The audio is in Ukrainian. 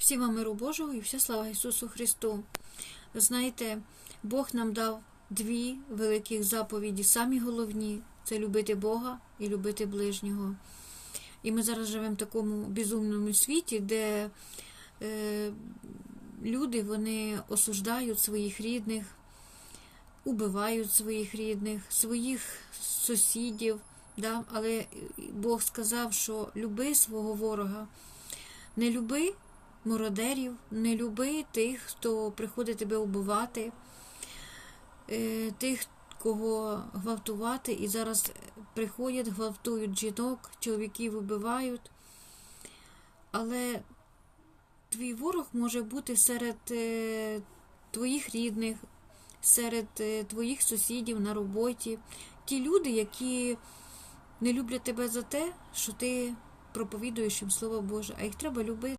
Всім вам миру Божого і вся слава Ісусу Христу. Знаєте, Бог нам дав дві великих заповіді, самі головні це любити Бога і любити ближнього. І ми зараз живемо в такому безумному світі, де е, люди вони осуждають своїх рідних, убивають своїх рідних, своїх сусідів. Да? Але Бог сказав, що люби свого ворога, не люби мародерів, не люби тих, хто приходить тебе вбивати, е, тих, кого гвалтувати, і зараз приходять, гвалтують жінок, чоловіків вбивають. Але твій ворог може бути серед е, твоїх рідних, серед е, твоїх сусідів на роботі. Ті люди, які не люблять тебе за те, що ти проповідуєш їм Слово Боже, а їх треба любити.